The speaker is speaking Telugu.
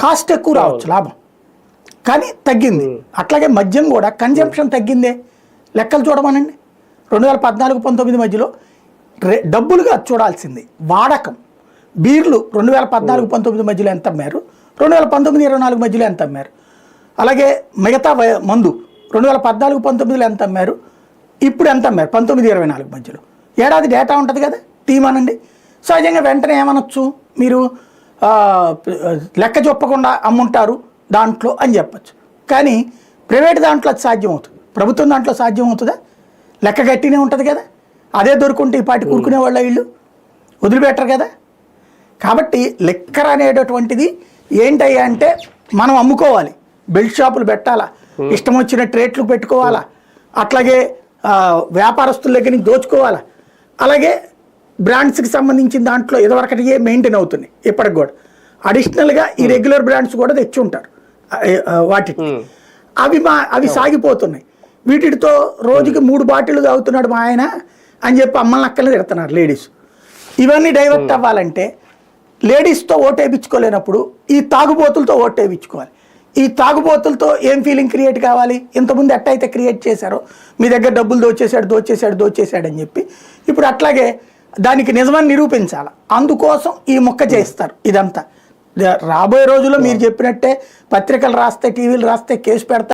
కాస్ట్ ఎక్కువ రావచ్చు లాభం. కానీ తగ్గింది. అట్లాగే మద్యం కూడా కన్జంప్షన్ తగ్గిందే. లెక్కలు చూడమనండి. రెండు వేల పద్నాలుగు పంతొమ్మిది మధ్యలో రే డబ్బులుగా చూడాల్సింది. వాడకం. బీర్లు రెండు వేల పద్నాలుగు పంతొమ్మిది మధ్యలో ఎంత అమ్మారు? రెండు వేల పంతొమ్మిది ఇరవై నాలుగు మధ్యలో ఎంత అమ్మారు? అలాగే మిగతా మందు. రెండు వేల పద్నాలుగు పంతొమ్మిదిలో ఎంత అమ్మారు? ఇప్పుడు ఎంత అమ్మారు? పంతొమ్మిది ఇరవై నాలుగు మధ్యలో. ఏడాది డేటా ఉంటుంది కదా? తీమనండి సహజంగా వెంటనే ఏమనొచ్చు మీరు? లెక్క చెప్పకుండా అమ్ముంటారు దాంట్లో అని చెప్పచ్చు. కానీ ప్రైవేట్ దాంట్లో అది సాధ్యం అవుతుంది ప్రభుత్వం దాంట్లో సాధ్యం అవుతుందా లెక్క గట్టినే ఉంటుంది కదా. అదే దొరుకుంటే ఈ పాటి కూరుకునే వాళ్ళ ఇల్లు వదిలిపెట్టరు కదా. కాబట్టి లెక్కర్ అనేటటువంటిది ఏంటయ్యా అంటే మనం అమ్ముకోవాలి. బెల్ట్ షాపులు పెట్టాలా? ఇష్టం వచ్చిన ట్రేట్లు పెట్టుకోవాలా? అట్లాగే వ్యాపారస్తుల దగ్గర నుంచి దోచుకోవాలా? అలాగే బ్రాండ్స్కి సంబంధించిన దాంట్లో ఇదివరకటియే మెయింటైన్ అవుతుంది? ఇప్పటికి కూడా. అడిషనల్గా ఈ రెగ్యులర్ బ్రాండ్స్ కూడా తెచ్చి ఉంటారు వాటికి. అవి మా అవి సాగిపోతున్నాయి. వీటితో రోజుకి మూడు బాటిల్ తాగుతున్నాడు మా ఆయన అని చెప్పి అమ్మల్ని అక్కలే తిడుతున్నారు లేడీస్. ఇవన్నీ డైవర్ట్ అవ్వాలంటే లేడీస్తో ఓటేపించుకోలేనప్పుడు ఈ తాగుబోతులతో ఓటేపించుకోవాలి ఈ తాగుబోతులతో ఏం ఫీలింగ్ క్రియేట్ కావాలి? ఇంతకుముందు ఎట్టయితే క్రియేట్ చేశారో మీ దగ్గర డబ్బులు దోచేశాడు దోచేశాడు దోచేశాడు అని చెప్పి ఇప్పుడు అట్లాగే దానికి నిజమని నిరూపించాలి. అందుకోసం ఈ మొక్క చేస్తారు ఇదంతా. రాబోయే రోజుల్లో మీరు చెప్పినట్టే పత్రికలు రాస్తే టీవీలు రాస్తే కేసు పెడతారు